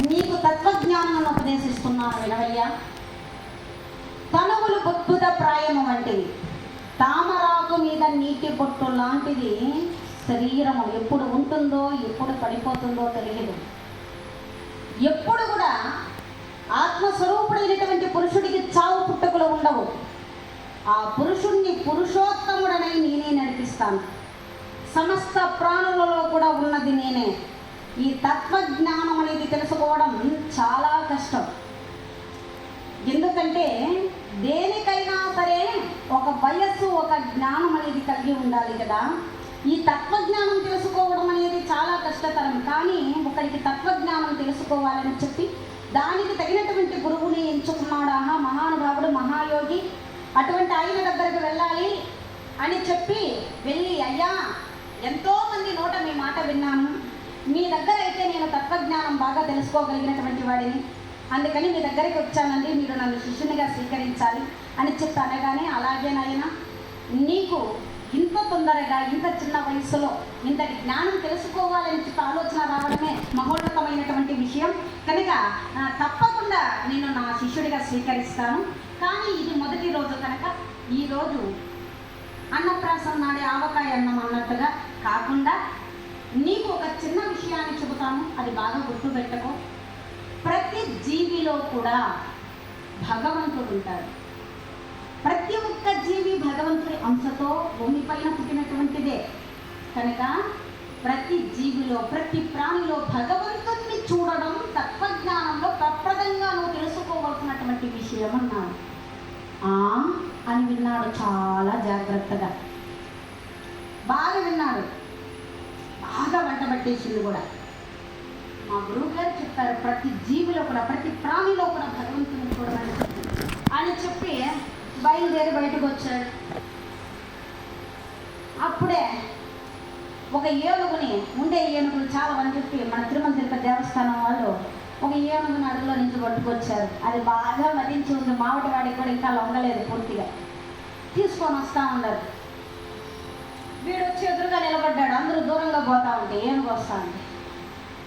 నీకు తత్వజ్ఞానం ఉపదేశిస్తున్నాను వినవయ్యా. తనువులు బుద్భుత ప్రాయము వంటివి. తామరాకు మీద నీటి బొట్టు లాంటిది శరీరము ఎప్పుడు ఉంటుందో ఎప్పుడు పడిపోతుందో తెలియదు. ఎప్పుడు కూడా ఆత్మస్వరూపుడైనటువంటి పురుషుడికి చావు పుట్టుకలు ఉండవు. ఆ పురుషుణ్ణి పురుషోత్తముడనై నేనే నడిపిస్తాను. సమస్త ప్రాణులలో కూడా ఉన్నది నేనే. ఈ తత్వజ్ఞానం చాలా కష్టం. ఎందుకంటే దేనికైనా సరే ఒక వయస్సు ఒక జ్ఞానం అనేది కలిగి ఉండాలి కదా. ఈ తత్వజ్ఞానం తెలుసుకోవడం అనేది చాలా కష్టతరం. కానీ ఒకరికి తత్వజ్ఞానం తెలుసుకోవాలని చెప్పి దానికి తగినటువంటి గురువుని ఎంచుకున్నాడు ఆహా మహానుభావుడు మహాయోగి. అటువంటి ఆయన దగ్గరకు వెళ్ళాలి అని చెప్పి వెళ్ళి అయ్యా ఎంతోమంది నోట మీ మాట విన్నాను. మీ దగ్గర అయితే నేను తత్వజ్ఞానం బాగా తెలుసుకోగలిగినటువంటి వాడిని. అందుకని మీ దగ్గరికి వచ్చానండి. మీరు నన్ను శిష్యునిగా స్వీకరించాలి అని చెప్పి అనగానే అలాగేనైనా నీకు ఇంత తొందరగా ఇంత చిన్న వయసులో ఇంతటి జ్ఞానం తెలుసుకోవాలని చెప్పి ఆలోచన రావడమే మహోన్నతమైనటువంటి విషయం. కనుక తప్పకుండా నేను నా శిష్యుడిగా స్వీకరిస్తాను. కానీ ఇది మొదటి రోజు కనుక ఈరోజు అన్నప్రాసం నాడే ఆవకాయ అన్నం అన్నట్టుగా కాకుండా నీకు ఒక చిన్న విషయాన్ని చెబుతాను. అది బాగా గుర్తుపెట్టకు. ప్రతి జీవిలో కూడా భగవంతుడు ఉంటాడు. ప్రతి ఒక్క జీవి భగవంతుడి అంశతో భూమిపైన పుట్టినటువంటిదే. కనుక ప్రతి జీవిలో ప్రతి ప్రాణిలో భగవంతుడిని చూడడం తత్వజ్ఞానంలో ప్రప్రదంగా నువ్వు తెలుసుకోవాల్సినటువంటి విషయం అన్నాడు. ఆ అని విన్నాడు. చాలా జాగ్రత్తగా. బాగా విన్నాడు. బాగా వంట పట్టేసింది కూడా. మా గురువు గారు చెప్పారు ప్రతి జీవిలో కూడా ప్రతి ప్రాణిలో కూడా భగవంతుని కూడా అని చెప్పి బయలుదేరి బయటకు వచ్చాడు. అప్పుడే ఒక ఏనుగుని ఉండే ఏనుగులు చాలా అని చెప్పి మన తిరుమల తిరుపతి దేవస్థానం వాళ్ళు ఒక ఏనుగుని అడుగులో నుంచి పట్టుకొచ్చారు. అది బాగా మదించి ఉంది. మామిడి వాడికి కూడా ఇంకా లొంగలేదు పూర్తిగా. తీసుకొని వస్తా ఉన్నారు. వీడు వచ్చి ఎదురుగా నిలబడ్డాడు. అందరూ దూరంగా పోతా ఉంటే ఏనుగు వస్తా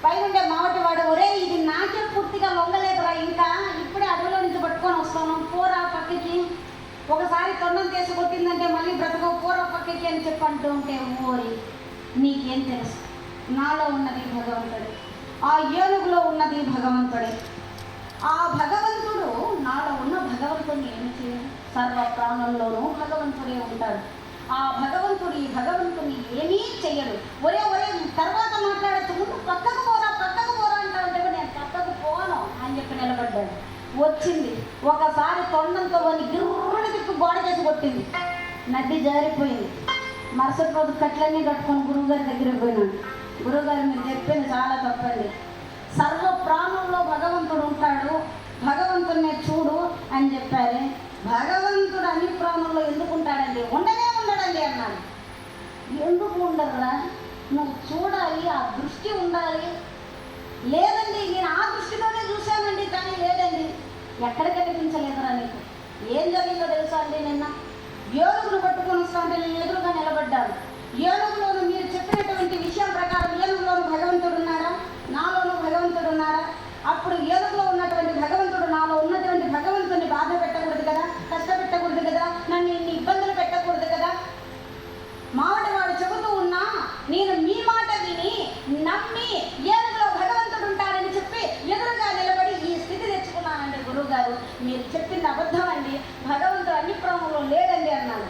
పైనుండే మావటి వాడు ఒరే ఇది నాకే పూర్తిగా లొంగలేదురా ఇంకా. ఇప్పుడే అడవిలో నుంచి పట్టుకొని వస్తాను. పోరా పక్కకి. ఒకసారి తొండం తీసి కొట్టిందంటే మళ్ళీ బ్రతకో. పోరా పక్కకి అని చెప్పంటూ ఉంటే ఓరి నీకేం తెలుసు? నాలో ఉన్నది భగవంతుడే. ఆ ఏనుగులో ఉన్నది భగవంతుడే. ఆ భగవంతుడు నాలో ఉన్న భగవంతుడిని ఏమి చేయాలి సర్వ ప్రాణంలోనూ భగవంతుడే ఉంటాడు. ఆ భగవంతుడు ఈ భగవంతుని ఏమీ చెయ్యడు. ఒరే ఒరే తర్వాత మాట్లాడచ్చు. ముందు పక్కకు పోరా పక్కకు పోరా అంటా ఉంటే కూడా నేను పక్కకు పోను అని చెప్పి నిలబడ్డాడు. వచ్చింది. ఒకసారి తొండంతో అని గిర్రుడి తిప్పి గోడ చేసి కొట్టింది. నడ్డి జారిపోయింది. మరుసటి రోజు కట్లన్నీ కట్టుకొని గురువుగారి దగ్గరికి పోయినాడు. గురువుగారు మీరు చెప్పింది చాలా తప్పండి. సర్వ ప్రాణంలో భగవంతుడు ఉంటాడు. భగవంతుడిని చూడు అని చెప్పారు. భగవంతుడు అన్ని ప్రాణంలో ఎందుకు ఉంటాడండి ఎందుకు నువ్వు చూడాలి ఆ దృష్టి ఉండాలి. లేదండి నేను ఆ దృష్టిలోనే చూశానండి కానీ లేదండి. ఎక్కడ కనిపించలేదురా నీకు? ఏం జరిగిందో తెలుసా అండి నిన్న? ఏనుగులు పట్టుకొని వస్తా అంటే నేను ఎదురుగా నిలబడ్డాను ఏనుగులో మీరు చెప్పినటువంటి విషయం ప్రకారం ఏనుగులోను భగవంతుడు ఉన్నారా నాలోను భగవంతుడు ఉన్నారా అప్పుడు ఏనుగులో ఉన్నటువంటి భగవంతుడు నాలో ఉన్నటువంటి భగవంతుని బాధ పెట్టకూడదు కదా కష్టపెట్టకూడదు కదా నన్ను ఇన్ని ఇబ్బందులు పెట్టకూడదు కదా మామిడి వాడు చెబుతూ ఉన్నా నేను మీ మాట విని నమ్మి ఏనుగులో భగవంతుడు ఉంటాడని చెప్పి ఎదురుగా నిలబడి ఈ స్థితి గారు మీరు చెప్పింది అబద్ధం అండి భగవంతుడు అన్ని ప్రాణంలో లేదండి అన్నాను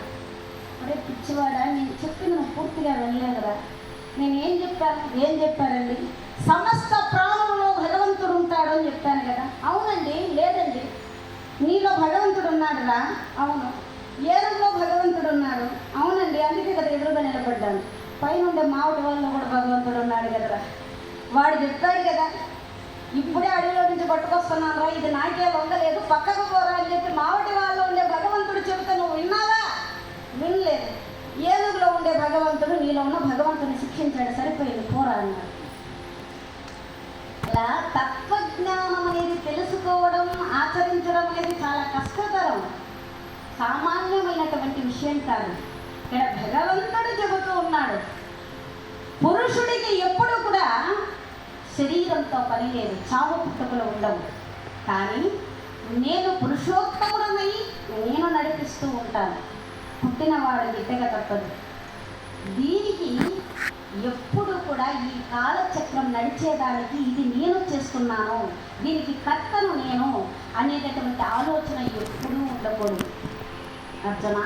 అరే పిచ్చివాడా నేను చెప్పింది నువ్వు పూర్తిగా వెళ్ళలేదురా నేను ఏం చెప్పాను ఏం చెప్పారండి? సమస్త ప్రాణంలో భగవంతుడు ఉంటాడు అని చెప్పాను కదా. అవునండి లేదండి. నీలో భగవంతుడు ఉన్నాడురా అవును. ఏనుగులో భగవంతుడు ఉన్నాడు. అవునండి అందుకే కదా ఎదురుగా నిలబడ్డాను. పైన ఉండే మావిడి వాళ్ళలో కూడా భగవంతుడు ఉన్నాడు కదరా. వాడు చెప్పాడు కదా ఇప్పుడే అడవిలో నుంచి పట్టుకొస్తున్నాను రా. ఇది నాకే లొంగలేదు పక్కకు పోరా అని చెప్పి మావటి వాళ్ళు ఉండే భగవంతుడు చెబితే నువ్వు విన్నావా? వినలేదు. ఏనుగులో ఉండే భగవంతుడు నీలో ఉన్న భగవంతుని శిక్షించాడు. సరిపోయింది. పోరా అన్నాడు ఇలా తత్వజ్ఞానం అనేది తెలుసుకోవడం ఆచరించడం అనేది చాలా కష్టతరం. సామాన్యమైనటువంటి విషయం కాదు. ఇక్కడ భగవంతుడు చెబుతూ ఉన్నాడు. పురుషుడికి ఎప్పుడు కూడా శరీరంతో పని లేదు చావు పుట్టుకలు ఉండవు. కానీ నేను పురుషోత్తముడమై నేను నడిపిస్తూ ఉంటాను. పుట్టినవాడు గిట్టక తప్పదు. దీనికి ఎప్పుడు కూడా ఈ కాలచక్రం నడిచేదానికి ఇది నేను చేస్తున్నాను. దీనికి కర్తను నేను అనేటటువంటి ఆలోచన ఎప్పుడూ ఉండకూడదు. అర్జున?